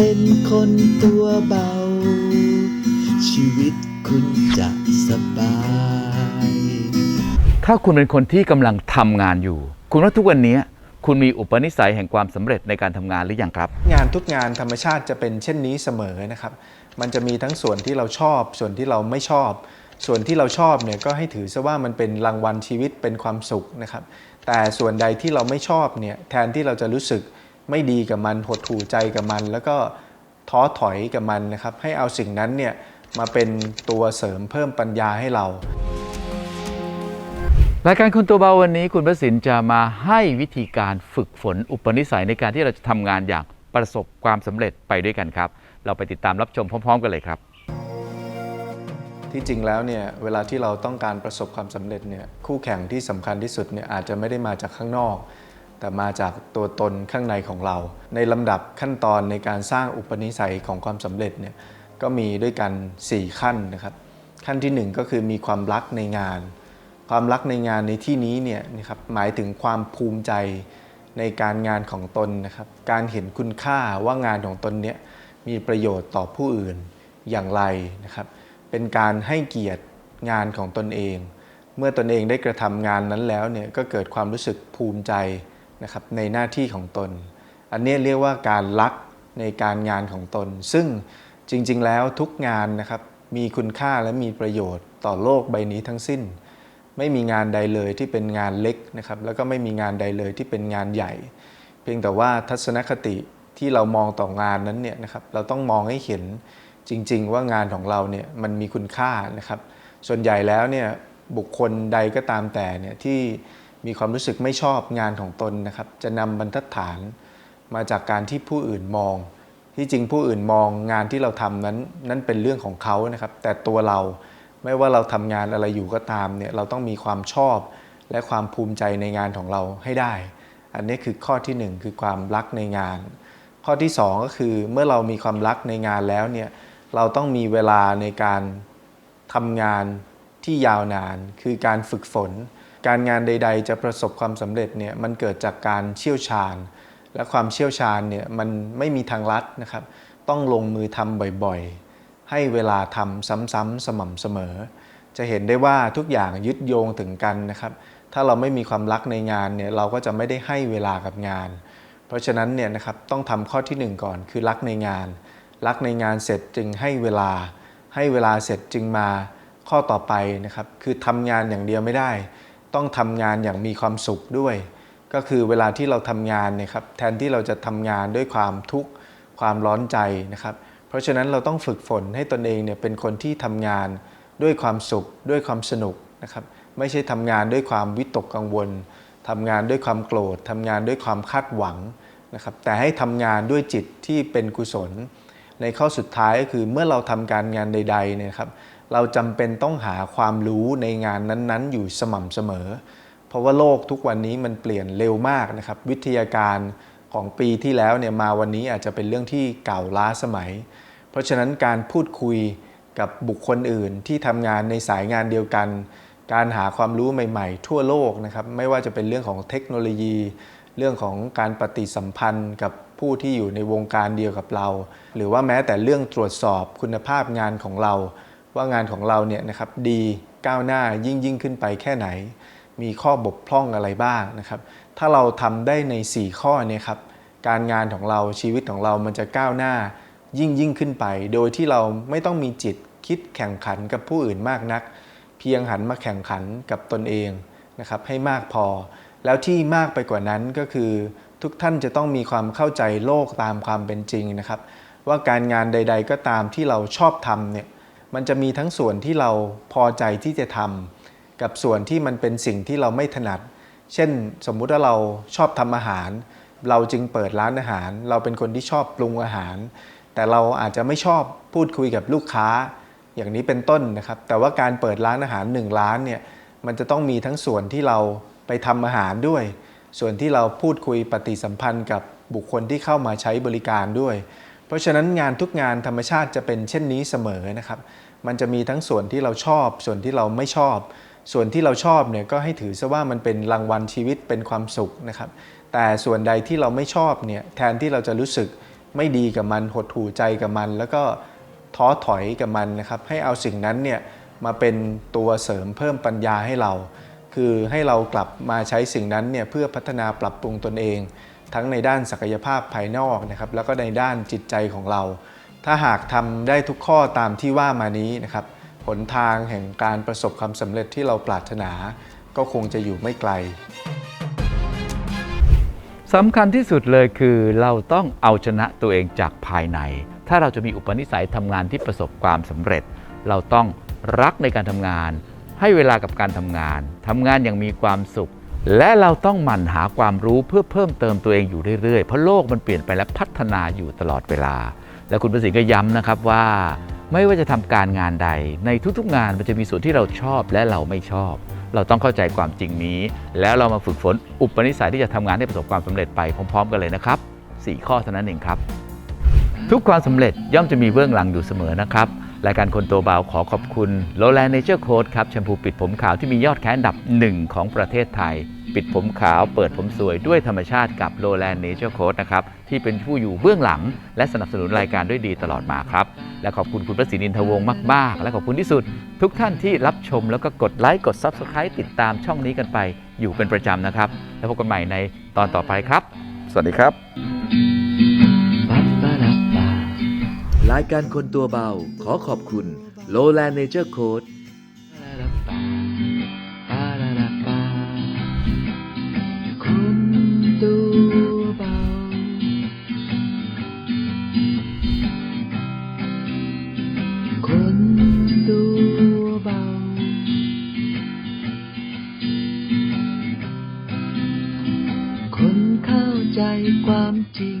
เป็นคนตัวเบา ชีวิตคุณจะสบาย ถ้าคุณเป็นคนที่กำลังทำงานอยู่ คุณว่าทุกวันนี้คุณมีอุปนิสัยแห่งความสำเร็จในการทำงานหรือยังครับ งานทุกงานธรรมชาติจะเป็นเช่นนี้เสมอนะครับ มันจะมีทั้งส่วนที่เราชอบ ส่วนที่เราไม่ชอบ ส่วนที่เราชอบเนี่ยก็ให้ถือซะว่ามันเป็นรางวัลชีวิตเป็นความสุขนะครับ แต่ส่วนใดที่เราไม่ชอบเนี่ยแทนที่เราจะรู้สึก ไม่ดีกับมันหดหู่ใจกับมัน แล้วก็ท้อถอยกับมันนะครับ ให้เอาสิ่งนั้นเนี่ยมาเป็นตัวเสริมเพิ่มปัญญาให้เรารายการคนตัวเบาวันนี้คุณประสินจะมาให้วิธีการฝึกฝนอุปนิสัยในการที่เราจะทำงานอย่างประสบความสำเร็จไปด้วยกันครับ เราไปติดตามรับชมพร้อม ๆ กันเลยครับ ที่จริงแล้วเนี่ยเวลาที่เราต้องการประสบความสำเร็จเนี่ยคู่แข่งที่สำคัญที่สุดเนี่ยอาจจะไม่ได้มาจากข้างนอก แต่มาจากตัวตนข้างในของเรา ในลำดับขั้นตอนในการสร้างอุปนิสัยของความสำเร็จเนี่ยก็มีด้วยกัน 4 ขั้นนะครับ ขั้นทีหนึ่1 ก็คือมีความรักในงาน ความรักในงานในที่นี้เนี่ยนะครับหมายถึงความภูมิใจในการงานของตนนะครับ การเห็นคุณค่าว่างานของตนเนี่ยมีประโยชน์ต่อผู้อื่นอย่างไรนะครับ เป็นการให้เกียรติงานของตนเอง เมื่อตนเองได้กระทำงานนั้นแล้วเนี่ยก็เกิดความรู้สึกภูมิใจ นะครับในหน้าที่ของตน อันนี้เรียกว่าการรักในการงานของตน ซึ่งจริง ๆ แล้วทุกงานนะครับมีคุณค่าและมีประโยชน์ต่อโลกใบนี้ทั้งสิ้น ไม่มีงานใดเลยที่เป็นงานเล็กนะครับแล้วก็ไม่มีงานใดเลยที่เป็นงานใหญ่ เพียงแต่ว่าทัศนคติที่เรามองต่องานนั้นเนี่ยนะครับเราต้องมองให้เห็นจริง ๆ ว่างานของเราเนี่ยมันมีคุณค่านะครับ ส่วนใหญ่แล้วเนี่ยบุคคลใดก็ตามแต่เนี่ยที่ มีความรู้สึกไม่ชอบงานของตนนะครับ จะนำบรรทัดฐานมาจากการที่ผู้อื่นมอง ที่จริงผู้อื่นมองงานที่เราทำนั้นนั่นเป็นเรื่องของเขานะครับ แต่ตัวเราไม่ว่าเราทำงานอะไรอยู่ก็ตามเนี่ยเราต้องมีความชอบและความภูมิใจในงานของเราให้ได้ อันนี้คือข้อที่หนึ่งคือความรักในงาน ข้อที่สองก็คือเมื่อเรามีความรักในงานแล้วเนี่ยเราต้องมีเวลาในการทำงานที่ยาวนาน คือการฝึกฝน การงานใด ๆ จะประสบความสำเร็จเนี่ยมันเกิดจากการเชี่ยวชาญ และความเชี่ยวชาญเนี่ยมันไม่มีทางลัดนะครับ ต้องลงมือทำบ่อยๆ ให้เวลาทำซ้ำๆสม่ำเสมอ จะเห็นได้ว่าทุกอย่างยึดโยงถึงกันนะครับ ถ้าเราไม่มีความรักในงานเนี่ยเราก็จะไม่ได้ให้เวลากับงาน เพราะฉะนั้นเนี่ยนะครับต้องทำข้อที่หนึ่งก่อนคือรักในงาน รักในงานเสร็จจึงให้เวลา ให้เวลาเสร็จจึงมาข้อต่อไปนะครับคือทำงานอย่างเดียวไม่ได้ ต้องทำงานอย่างมีความสุขด้วย ก็คือเวลาที่เราทำงานเนี่ยครับแทนที่เราจะทำงานด้วยความทุกข์ความร้อนใจนะครับ เพราะฉะนั้นเราต้องฝึกฝนให้ตนเองเนี่ยเป็นคนที่ทำงานด้วยความสุขด้วยความสนุกนะครับ ไม่ใช่ทำงานด้วยความวิตกกังวลทำงานด้วยความโกรธทำงานด้วยความคาดหวังนะครับ แต่ให้ทำงานด้วยจิตที่เป็นกุศล ในข้อสุดท้ายก็คือเมื่อเราทำการงานใดๆเนี่ยครับ เราจำเป็นต้องหาความรู้ในงานนั้นๆ อยู่สม่ำเสมอ เพราะว่าโลกทุกวันนี้มันเปลี่ยนเร็วมากนะครับวิทยาการของปีที่แล้วเนี่ยมาวันนี้อาจจะเป็นเรื่องที่เก่าล้าสมัย เพราะฉะนั้นการพูดคุยกับบุคคลอื่นที่ทำงานในสายงานเดียวกัน การหาความรู้ใหม่ ๆ ทั่วโลกนะครับไม่ว่าจะเป็นเรื่องของเทคโนโลยี เรื่องของการปฏิสัมพันธ์กับผู้ที่อยู่ในวงการเดียวกับเรา หรือว่าแม้แต่เรื่องตรวจสอบคุณภาพงานของเรา ว่างานของเราเนี่ยนะครับดีก้าวหน้ายิ่งยิ่งขึ้นไปแค่ไหน มีข้อบกพร่องอะไรบ้างนะครับ ถ้าเราทำได้ใน 4 ข้อเนี่ยครับการงานของเราชีวิตของเรามันจะก้าวหน้ายิ่งยิ่งขึ้นไป โดยที่เราไม่ต้องมีจิตคิดแข่งขันกับผู้อื่นมากนัก เพียงหันมาแข่งขันกับตนเองนะครับให้มากพอ แล้วที่มากไปกว่านั้นก็คือทุกท่านจะต้องมีความเข้าใจโลกตามความเป็นจริงนะครับ ว่าการงานใด ๆ ก็ตามที่เราชอบทำเนี่ย มันจะมีทั้งส่วนที่เราพอใจที่จะทำกับส่วนที่มันเป็นสิ่งที่เราไม่ถนัด เช่นสมมุติว่าเราชอบทำอาหาร เราจึงเปิดร้านอาหาร เราเป็นคนที่ชอบปรุงอาหาร แต่เราอาจจะไม่ชอบพูดคุยกับลูกค้า อย่างนี้เป็นต้นนะครับ แต่ว่าการเปิดร้านอาหารหนึ่งร้านเนี่ยมันจะต้องมีทั้งส่วนที่เราไปทำอาหารด้วย ส่วนที่เราพูดคุยปฏิสัมพันธ์กับบุคคลที่เข้ามาใช้บริการด้วย เพราะฉะนั้นงานทุกงานธรรมชาติจะเป็นเช่นนี้เสมอนะครับ มันจะมีทั้งส่วนที่เราชอบ ส่วนที่เราไม่ชอบ ส่วนที่เราชอบเนี่ยก็ให้ถือซะว่ามันเป็นรางวัลชีวิตเป็นความสุขนะครับ แต่ส่วนใดที่เราไม่ชอบเนี่ยแทนที่เราจะรู้สึกไม่ดีกับมันหดหู่ใจกับมัน แล้วก็ท้อถอยกับมันนะครับ ให้เอาสิ่งนั้นเนี่ยมาเป็นตัวเสริมเพิ่มปัญญาให้เรา คือให้เรากลับมาใช้สิ่งนั้นเนี่ยเพื่อพัฒนาปรับปรุงตนเอง ทั้งในด้านศักยภาพภายนอกนะครับแล้วก็ในด้านจิตใจของเรา ถ้าหากทำได้ทุกข้อตามที่ว่ามานี้นะครับหนทางแห่งการประสบความสำเร็จที่เราปรารถนา ก็คงจะอยู่ไม่ไกลสำคัญที่สุดเลยคือเราต้องเอาชนะตัวเองจากภายใน ถ้าเราจะมีอุปนิสัยทำงานที่ประสบความสำเร็จ เราต้องรักในการทำงาน ให้เวลากับการทำงานทำงานอย่างมีความสุข และเราต้องหมั่นหาความรู้เพื่อเพิ่มเติมตัวเองอยู่เรื่อยๆ เพราะโลกมันเปลี่ยนไปและพัฒนาอยู่ตลอดเวลา และคุณประสิทธิ์ก็ย้ำนะครับว่า ไม่ว่าจะทำการงานใด ในทุกๆงานมันจะมีส่วนที่เราชอบและเราไม่ชอบ เราต้องเข้าใจความจริงนี้ แล้วเรามาฝึกฝนอุปนิสัยที่จะทำงานให้ประสบความสำเร็จไปพร้อม ๆ กันเลยนะครับ4ข้อเท่านั้นเองครับ ทุกความสำเร็จย่อมจะมีเบื้องหลังอยู่เสมอนะครับ รายการคนตัวเบาขอขอบคุณ l o w l a n d Nature Code ครับแชมพูปิดผมขาวที่มียอดแค้นดับหนึ่งของประเทศไทย ปิดผมขาวเปิดผมสวยด้วยธรรมชาติกับ l o w l a n d Nature Code นะครับที่เป็นผู้อยู่เบื้องหลัง และสนับสนุนรายการด้วยดีตลอดมาครับ และขอบคุณคุณประสิทธิ์อินทวงศ์มาก ๆ และขอบคุณที่สุด ทุกท่านที่รับชมแล้วก็กดไลค์กด Subscribe ติดตามช่องนี้กันไป อยู่เป็นประจำนะครับ แล้วพบกันใหม่ในตอนต่อไปครับ สวัสดีครับ รายการคนตัวเบา ขอขอบคุณ Lowland Nature Code คนตัวเบาคนตัวเบาคนเข้าใจความจริง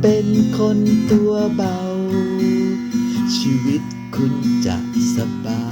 เป็นคนตัวเบา ชีวิตคุณจะสบาย